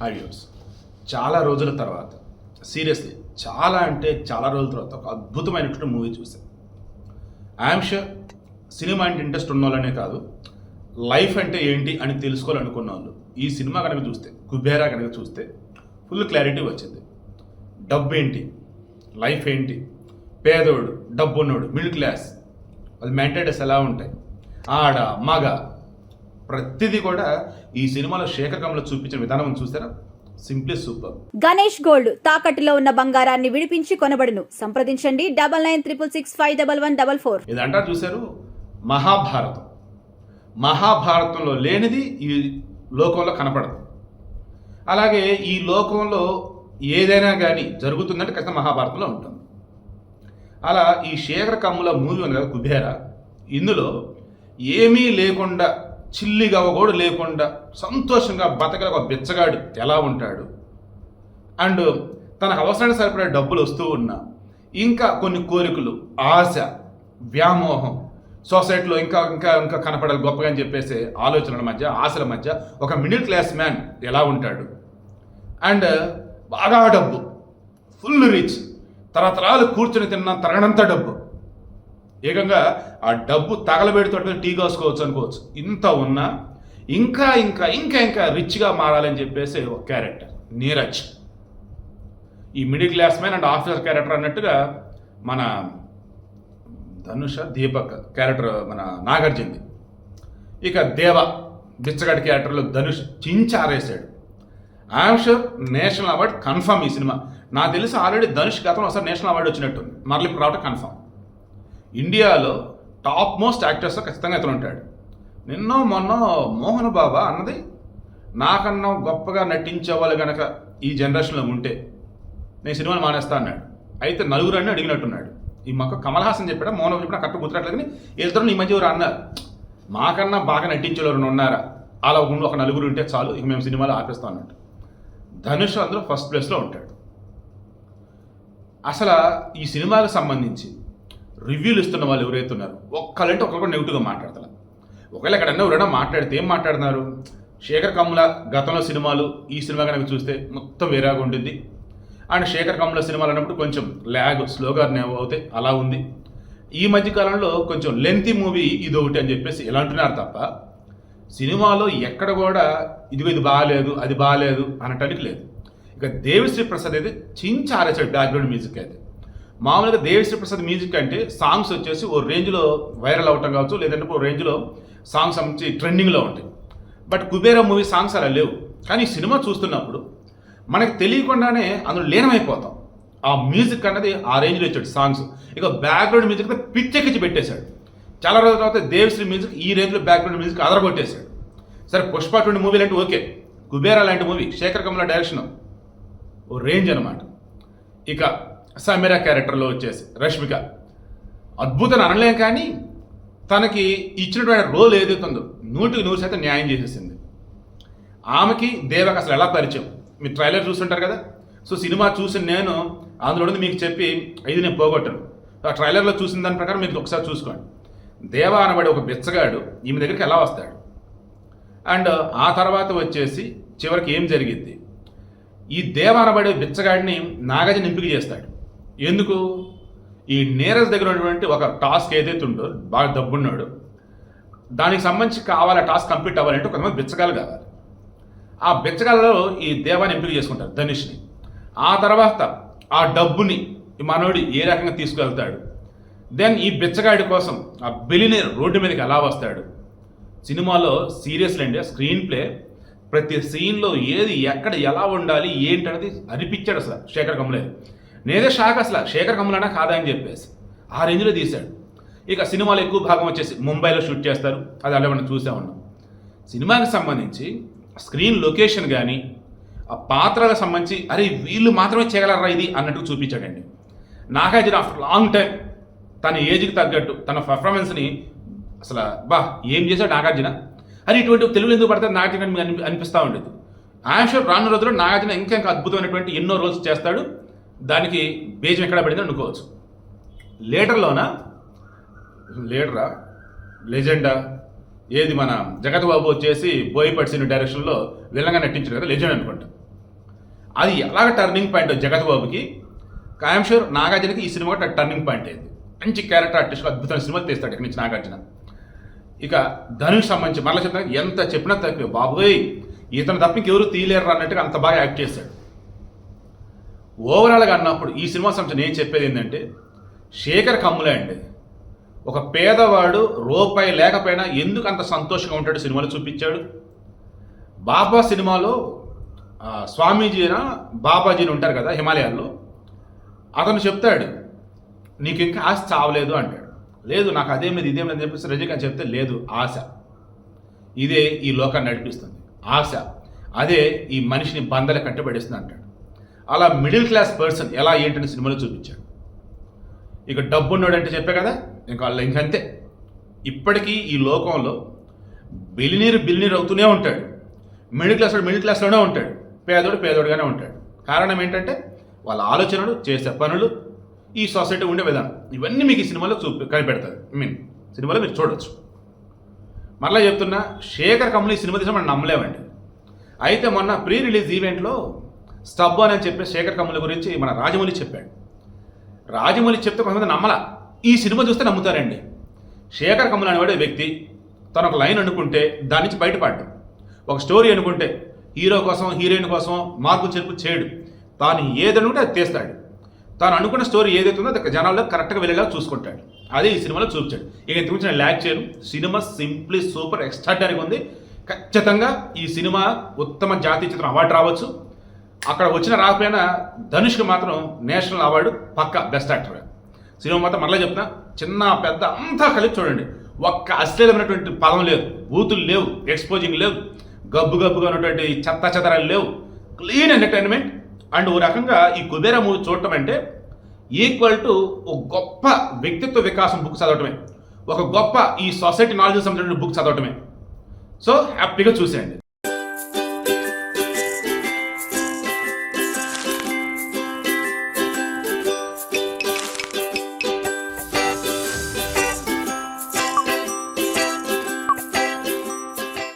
Hi చాలా రోజుల తర్వాత సీరియస్లీ చాలా అంటే చాలా రోజుల తర్వాత ఒక అద్భుతమైనటువంటి మూవీ చూసాను ఐఎమ్ షూర్ సినిమా అంటే ఇంట్రెస్ట్ ఉన్న వాళ్ళనే కాదు లైఫ్ అంటే ఏంటి అని తెలుసుకోవాలనుకున్న వాళ్ళు ఈ సినిమా కనుక చూస్తే కుబేరా కనుక చూస్తే ఫుల్ క్లారిటీ వచ్చింది. డబ్బు ఏంటి? లైఫ్ ఏంటి? పేదోడు డబ్బు ఉన్నోడు మిడిల్ క్లాస్ అది మెంటైడస్ ఎలా ఉంటాయి? ఆడ మగ ప్రతిదీ కూడా ఈ సినిమాలో శేఖర్ కమల చూపించిన విధానం చూసారా? సింప్లీ సూపర్ గణేష్ గోల్డ్ తాకట్టులో ఉన్న బంగారాన్ని విడిపించి కొనబడును. సంప్రదించండి double nine triple six five double one double four. ఇది అంటారు చూశారు మహాభారతం. మహాభారతంలో లేనిది ఈ లోకంలో కనపడదు. అలాగే ఈ లోకంలో ఏదైనా కానీ జరుగుతుందంటే ఖచ్చితంగా మహాభారతంలో ఉంటుంది. అలా ఈ శేఖర కమ్ముల మూవీ ఉంది కదా కుబేర ఇందులో ఏమీ లేకుండా చిల్లిగా కూడా లేకుండా సంతోషంగా బతకల ఒక బిచ్చగాడు ఎలా ఉంటాడు? అండ్ తనకు అవసరానికి సరిపడే డబ్బులు వస్తూ ఉన్నా ఇంకా కొన్ని కోరికలు ఆశ వ్యామోహం సొసైటీలో ఇంకా ఇంకా ఇంకా కనపడాలి గొప్పగా అని చెప్పేసి ఆలోచనల మధ్య ఆశల మధ్య ఒక మిడిల్ క్లాస్ మ్యాన్ ఎలా ఉంటాడు? అండ్ బాగా డబ్బు ఫుల్ రిచ్ తరతరాలు కూర్చొని తిన్న తరగనంత డబ్బు ఏకంగా ఆ డబ్బు తగలబెడుతుంటే టీ కాసుకోవచ్చు అనుకోవచ్చు. ఇంత ఉన్నా ఇంకా ఇంకా ఇంకా ఇంకా రిచ్గా మారాలని చెప్పేసి ఒక క్యారెక్టర్ నీరజ్. ఈ middle class man and officer character అన్నట్టుగా మన ధనుష దీపక్ క్యారెక్టర్ మన నాగార్జునది. ఇక దేవ బిచ్చగడ్ క్యారెక్టర్లో Dhanush చించారేసాడు I'm sure national award confirm ఈ సినిమా. నాకు తెలిసి ఆల్రెడీ ధనుష్ గతంలో ఒకసారి నేషనల్ అవార్డు వచ్చినట్టుంది. మరలి ఇప్పుడు రావటం కన్ఫర్మ్ ఇండియాలో టాప్ మోస్ట్ యాక్టర్స్ ఖచ్చితంగా ఇతను ఉంటాడు. నిన్నో మొన్న మోహన్ బాబా అన్నది నాకన్నా గొప్పగా నటించే వాళ్ళు గనక ఈ జనరేషన్లో ఉంటే నేను సినిమాలు మానేస్తా అన్నాడు. అయితే నలుగురు అని అడిగినట్టున్నాడు. ఈ మొక్క కమల్ హాసన్ చెప్పాడు మోహన్ బాబు చెప్పిన కరెక్ట్ గుర్తురాట్లేదు కానీ ఇద్దరు ఈ మధ్య ఎవరు అన్నారు. మాకన్నా బాగా నటించేవారు ఉన్నారా? అలా ఉండి ఒక నలుగురు ఉంటే చాలు ఇక మేము సినిమాలు ఆపేస్తాం అన్నట్టు ధనుష్ అందులో ఫస్ట్ ప్లేస్లో ఉంటాడు. అసలు ఈ సినిమాకి సంబంధించి రివ్యూలు ఇస్తున్న వాళ్ళు ఎవరైతే ఉన్నారో ఒక్కళ్ళంటే ఒకరు నెగిటివ్గా మాట్లాడతారు ఒకవేళ ఎక్కడన్నా ఎవరైనా మాట్లాడితే ఏం మాట్లాడుతున్నారు? శేఖర్ కమ్ముల గతంలో సినిమాలు ఈ సినిమా కనుక చూస్తే మొత్తం వేరేగా ఉంటుంది అండ్ శేఖర్ కమ్ముల సినిమాలు అన్నప్పుడు కొంచెం ల్యాగ్ స్లోగా అవుతాయి అలా ఉంది. ఈ మధ్య కాలంలో కొంచెం లెంతీ మూవీ ఇది ఒకటి అని చెప్పేసి ఇలా అంటున్నారు తప్ప సినిమాలో ఎక్కడ కూడా ఇదిగో ఇది బాగాలేదు అది బాగాలేదు అనటానికి లేదు. ఇక దేవిశ్రీ ప్రసాద్ అయితే చించి ఆరేసాడు బ్యాక్గ్రౌండ్ మ్యూజిక్ అయితే. మామూలుగా దేవిశ్రీ ప్రసాద్ మ్యూజిక్ అంటే సాంగ్స్ వచ్చేసి ఓ రేంజ్లో వైరల్ అవటం కావచ్చు లేదంటే ఓ రేంజ్లో సాంగ్స్ మంచి ట్రెండింగ్లో ఉంటాయి. బట్ కుబేరా మూవీ సాంగ్స్ అలా లేవు. కానీ ఈ సినిమా చూస్తున్నప్పుడు మనకు తెలియకుండానే అందులో లీనమైపోతాం. ఆ మ్యూజిక్ అన్నది ఆ రేంజ్లో ఇచ్చాడు సాంగ్స్. ఇక బ్యాక్గ్రౌండ్ మ్యూజిక్ అయితే పిచ్చెక్కించి పెట్టేశాడు. చాలా రోజుల తర్వాత దేవశ్రీ మ్యూజిక్ ఈ రేంజ్లో బ్యాక్గ్రౌండ్ మ్యూజిక్ అదరగొట్టేశాడు. సరే పుష్ప అటువంటి మూవీ లాంటి ఓకే. కుబేరా లాంటి మూవీ శేఖర్ కమల డైరెక్షన్. ఓ రేంజ్ అనమాట ఇక సమీరా క్యారెక్టర్లో వచ్చేసి రష్మిక. అద్భుతం అనలేం కానీ తనకి ఇచ్చినటువంటి రోల్ ఏదైతే ఉందో నూటికి నూరు శాతం న్యాయం చేసేసింది. ఆమెకి దేవకి అసలు ఎలా పరిచయం? మీరు ట్రైలర్ చూస్తుంటారు కదా? సో సినిమా చూసిన నేను అందులో మీకు చెప్పి ఇది నేను పోగొట్టను. ఆ ట్రైలర్లో చూసిన దాని ప్రకారం మీరు ఒకసారి చూసుకోండి. దేవ అనబడి ఒక బిచ్చగాడు ఈమె దగ్గరికి ఎలా వస్తాడు? అండ్ ఆ తర్వాత వచ్చేసి చివరికి ఏం జరిగింది ఈ దేవ అనబడే బిచ్చగాడిని నాగార్జున ఎంపిక చేస్తాడు. ఎందుకు? ఈ నీరజ్ దగ్గర ఉన్నటువంటి ఒక టాస్క్ ఏదైతే ఉందో బాగా డబ్బున్నాడు దానికి సంబంధించి కావాలి టాస్క్ కంప్లీట్ అవ్వాలంటే కొంతమంది బిచ్చగాలు కావాలి. ఆ బిచ్చగాలలో ఈ దేవాన్ని ఎంపిక చేసుకుంటారు ధనుష్ని. ఆ తర్వాత ఆ డబ్బుని ఈ మనోడు ఏ రకంగా తీసుకెళ్తాడు? దెన్ ఈ బిచ్చగాడి కోసం ఆ బెలినేర్ రోడ్డు మీదకి ఎలా వస్తాడు? సినిమాలో సీరియస్లు అండి స్క్రీన్ ప్లే ప్రతి సీన్లో ఏది ఎక్కడ ఎలా ఉండాలి ఏంటనేది అనిపించాడు సార్ శేఖర్ కమలేదు నేనే షాక్ అసలు. శేఖర్ కమలనా కాదా అని చెప్పేసి. ఆ రేంజ్లో తీశాడు. ఇక సినిమాలో ఎక్కువ భాగం వచ్చేసి ముంబైలో షూట్ చేస్తారు. అది అలా మనం చూసే ఉన్నాం. సినిమాకి సంబంధించి స్క్రీన్ లొకేషన్ కానీ ఆ పాత్రలకు సంబంధించి అరే వీళ్ళు మాత్రమే చేయగలరా ఇది అన్నట్టు చూపించాడండి. నాగార్జున ఆఫ్టర్ లాంగ్ టైం తన ఏజ్కి తగ్గట్టు తన పర్ఫార్మెన్స్ని అసలు బా ఏం చేశాడు నాగార్జున? అని ఇటువంటి తెలుగులో ఎందుకు పడితే నాగార్జున అని అనిపిస్తూ ఉండేది. ఐఎమ్ షూర్ రానున్న రోజుల్లో నాగార్జున ఇంకా ఇంకా అద్భుతమైనటువంటి ఎన్నో రోజులు చేస్తాడు. దానికి బీజం ఎక్కడ పడింది అనుకోవచ్చు. లేటర్లోన లీడరా? లెజెండా? ఏది మన జగత్ బాబు వచ్చేసి బోయపడిసిన డైరెక్షన్లో విలంగా నటించారు కదా లెజెండ్ అనుకుంటా. అది ఎలాగ టర్నింగ్ పాయింట్ జగత్ బాబుకి ఖాయం షూర్ నాగార్జునకి ఈ సినిమా కూడా టర్నింగ్ పాయింట్ అయింది. మంచి క్యారెక్టర్ ఆర్టిస్ట్ అద్భుతమైన సినిమాలు తీస్తాడు ఇక్కడి నుంచి నాగార్జున. ఇక ధనుష్ సంబంధించి మరలా చెప్తాను ఎంత చెప్పినా తక్కువ. బాబోయ్ ఇతను తప్ప ఇంకెవరు తీయలేరు అన్నట్టుగా అంత బాగా యాక్ట్ చేశాడు. ఓవరాల్గా అన్నప్పుడు ఈ సినిమా సంబంధించి నేను చెప్పేది ఏంటంటే శేఖర్ కమ్ములే అండి. ఒక పేదవాడు రూపాయి లేకపోయినా ఎందుకు అంత సంతోషంగా ఉంటాడు సినిమాలు చూపించాడు? బాబా సినిమాలో స్వామీజీన బాబాజీని ఉంటారు కదా హిమాలయాల్లో అతను చెప్తాడు నీకు ఇంకా ఆశ చావలేదు అంటాడు. లేదు నాకు అదేం లేదు ఇదేం లేదు చెప్పేసి రజనీకాంత్ చెప్తే లేదు ఆశ. ఇదే ఈ లోకాన్ని నడిపిస్తుంది ఆశ. అదే ఈ మనిషిని బందల కట్టబడిస్తుంది అంటాడు. అలా మిడిల్ క్లాస్ పర్సన్ ఎలా ఏంటని సినిమాలో చూపించాడు. ఇక డబ్బు ఉన్నాడంటే చెప్పే కదా ఇంకా వాళ్ళు ఇంకంతే ఇప్పటికీ ఈ లోకంలో బిలినీరు బిలినీర్ అవుతూనే ఉంటాడు. మిడిల్ క్లాస్ వాడు మిడిల్ క్లాస్లోనే ఉంటాడు. పేదోడు పేదోడుగానే ఉంటాడు. కారణం ఏంటంటే వాళ్ళ ఆలోచనలు చేసే పనులు ఈ సొసైటీ ఉండే విధానం. ఇవన్నీ మీకు ఈ సినిమాలో చూపి కనిపెడతారు. ఐ మీన్ సినిమాలో మీరు చూడొచ్చు. మరలా చెప్తున్నా శేఖర్ కమల్ ఈ సినిమా తీసిన మనం నమ్మలేమండి. అయితే మొన్న ప్రీ రిలీజ్ ఈవెంట్లో స్టబ్ అని చెప్పే శేఖర్ కమ్ముల గురించి మన రాజమౌళి చెప్పాడు. రాజమౌళి చెప్తే కొంతమంది నమ్మల. ఈ సినిమా చూస్తే నమ్ముతారండి. శేఖర్ కమల్ అనేవాడు వ్యక్తి తను ఒక లైన్ అనుకుంటే దాని నుంచి బయటపడ్డం. ఒక స్టోరీ అనుకుంటే హీరో కోసం హీరోయిన్ కోసం మార్పు చెరుపు చేయడు. తాను ఏదనుకుంటే అది తీస్తాడు. తాను అనుకున్న స్టోరీ ఏదైతే ఉందో అది జనాల్లో కరెక్ట్గా వెళ్ళేలా చూసుకుంటాడు. అదే ఈ సినిమాలో చూపించాడు. ఇక ఇంతకు మించి నేను ల్యాక్ చేయను. సినిమా సింప్లీ సూపర్ ఎక్స్ట్రాడనరీగా ఉంది. ఖచ్చితంగా ఈ సినిమా ఉత్తమ జాతీయ చిత్రం అవార్డు రావచ్చు. అక్కడ వచ్చిన రాకపోయినా ధనుష్కి మాత్రం నేషనల్ అవార్డు పక్క బెస్ట్ యాక్టర్ సినిమా మాత్రం మరలా చెప్తున్నా చిన్న పెద్ద అంతా కలిపి చూడండి. ఒక్క అశ్లీలమైనటువంటి పదం లేదు. బూతులు లేవు ఎక్స్పోజింగ్ లేవు గబ్బు గబ్బుగా ఉన్నటువంటి చెత్త చెదరాలు లేవు. క్లీన్ ఎంటర్టైన్మెంట్ అండ్ ఓ రకంగా ఈ కుబేరా మూవీ చూడటం అంటే ఈక్వల్ టు ఒక గొప్ప వ్యక్తిత్వ వికాసం బుక్ చదవటమే. ఒక గొప్ప ఈ సొసైటీ నాలెడ్జ్ సంబంధించిన బుక్ చదవటమే. సో హ్యాపీగా చూసేయండి.